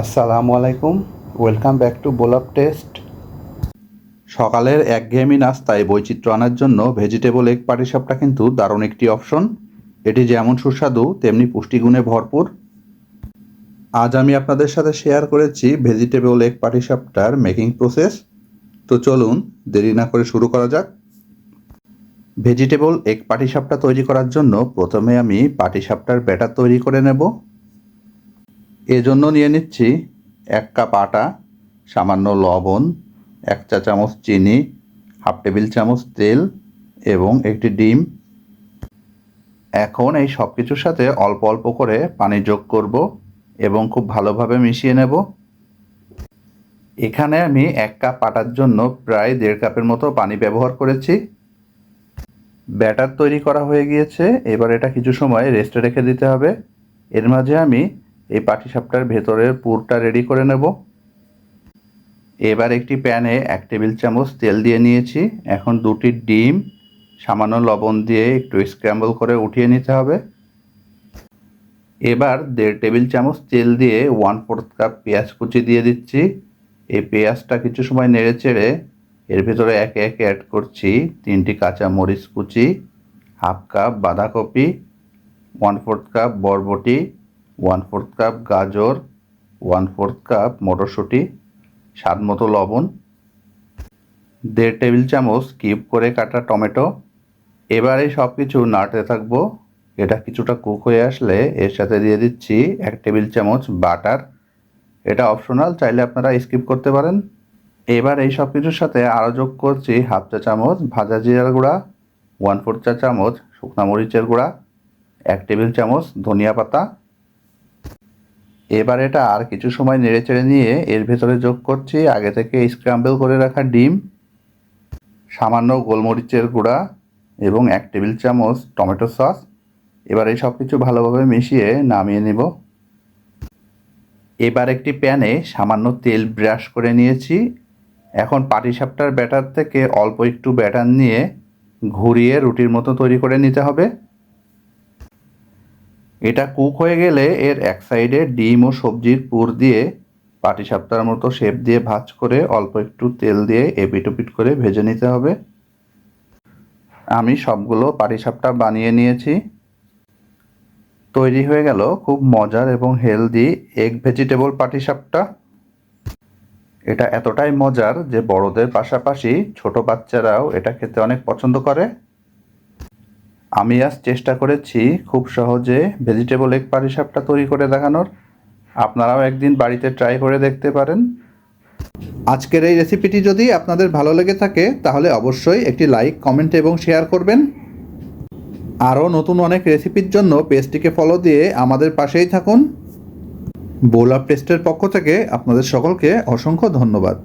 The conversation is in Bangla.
আসসালামু আলাইকুম। ওয়েলকাম ব্যাক টু বোলাপ টেস্ট সকালের একঘেয়েমি নাস্তায় বৈচিত্র্য আনার জন্য ভেজিটেবল এগ পাটিসাপটা কিন্তু দারুণ একটি অপশন এটি যেমন সুস্বাদু, তেমনি পুষ্টিগুণে ভরপুর। আজ আমি আপনাদের সাথে শেয়ার করেছি ভেজিটেবল এগ পাটিসাপটার মেকিং প্রসেস তো চলুন, দেরি না করে শুরু করা যাক। ভেজিটেবল এগ পাটিসাপটা তৈরি করার জন্য প্রথমে আমি পাটিসাপটার ব্যাটার তৈরি করে নেব। এজন্য নিয়ে নিচ্ছি এক কাপ আটা, সামান্য লবণ, এক চা চামচ চিনি, হাফ টেবিল চামচ তেল এবং একটি ডিম। এখন এই সব কিছুর সাথে অল্প অল্প করে পানি যোগ করব এবং খুব ভালোভাবে মিশিয়ে নেব। এখানে আমি এক কাপ আটার জন্য প্রায় দেড় কাপের মতো পানি ব্যবহার করেছি। ব্যাটার তৈরি করা হয়ে গিয়েছে। এবার এটা কিছু সময় রেস্টে রেখে দিতে হবে। এর মাঝে আমি এই পাটিসাপটার ভেতরের পুরটা রেডি করে নেব। এবার একটি প্যানে এক টেবিল চামচ তেল দিয়ে নিয়েছি। এখন দুটি ডিম, সামান্য লবণ দিয়ে একটু স্ক্র্যাম্বল করে উঠিয়ে নিতে হবে। এবার দেড় টেবিল চামচ তেল দিয়ে ওয়ান ফোর্থ কাপ পেঁয়াজ কুচি দিয়ে দিচ্ছি। এই পেঁয়াজটা কিছু সময় নেড়ে চেড়ে এর ভেতরে একে একে অ্যাড করছি। তিনটি কাঁচা মরিচ কুচি, হাফ কাপ বাঁধাকপি, ওয়ান ফোর্থ কাপ বরবটি ওয়ান ফোর্থ কাপ গাজর, ওয়ান ফোর্থ কাপ মটরশুঁটি, স্বাদ মতো লবণ, দেড় টেবিল চামচ কিউব করে কাটা টমেটো। এবারে সব কিছু নাড়তে থাকব। এটা কিছুটা কুক হয়ে আসলে এর সাথে দিয়ে দিচ্ছি এক টেবিল চামচ বাটার। এটা অপশনাল, চাইলে আপনারা স্কিপ করতে পারেন। এবার এই সব কিছুর সাথে আরও যোগ করছি হাফ চা চামচ ভাজা জিরার গুঁড়া, ওয়ান ফোর চা চামচ শুকনা মরিচের গুঁড়া, এক টেবিল চামচ ধনিয়া পাতা এবার এটা আর কিছু সময় নেড়ে চেড়ে নিয়ে এর ভেতরে যোগ করছি, আগে থেকে স্ক্রাম্বল করে রাখা ডিম, সামান্য গোলমরিচের গুঁড়া এবং এক টেবিল চামচ টমেটো সস। এবার এই সব কিছু ভালোভাবে মিশিয়ে নামিয়ে নেব। এবার একটি প্যানে সামান্য তেল ব্রাশ করে নিয়েছি। এখন পাটিসাপটার ব্যাটার থেকে অল্প একটু ব্যাটার নিয়ে ঘুরিয়ে রুটির মতো তৈরি করে নিতে হবে। এটা কুক হয়ে গেলে এর এক সাইডে ডিম ও সবজির পুর দিয়ে পাটিসাপটার মতো শেপ দিয়ে ভাজ করে অল্প একটু তেল দিয়ে এপিটোপিট করে ভেজে নিতে হবে। আমি সবগুলো পাটিসাপটা বানিয়ে নিয়েছি। তৈরি হয়ে গেল খুব মজার এবং হেলদি এগ ভেজিটেবল পাটিসাপটা। এটা এতটাই মজার যে বড়দের পাশাপাশি ছোট বাচ্চারাও এটা খেতে অনেক পছন্দ করে। আমি আজ চেষ্টা করেছি খুব সহজে ভেজিটেবল এগ পাটিসাপটা তৈরি করে দেখানোর। আপনারাও একদিন বাড়িতে ট্রাই করে দেখতে পারেন। আজকের এই রেসিপিটি যদি আপনাদের ভালো লেগে থাকে, তাহলে অবশ্যই একটি লাইক কমেন্ট এবং শেয়ার করবেন। আরও নতুন অনেক রেসিপির জন্য পেজটিকে ফলো দিয়ে আমাদের পাশেই থাকুন। বোলা পেস্টের পক্ষ থেকে আপনাদের সকলকে অসংখ্য ধন্যবাদ।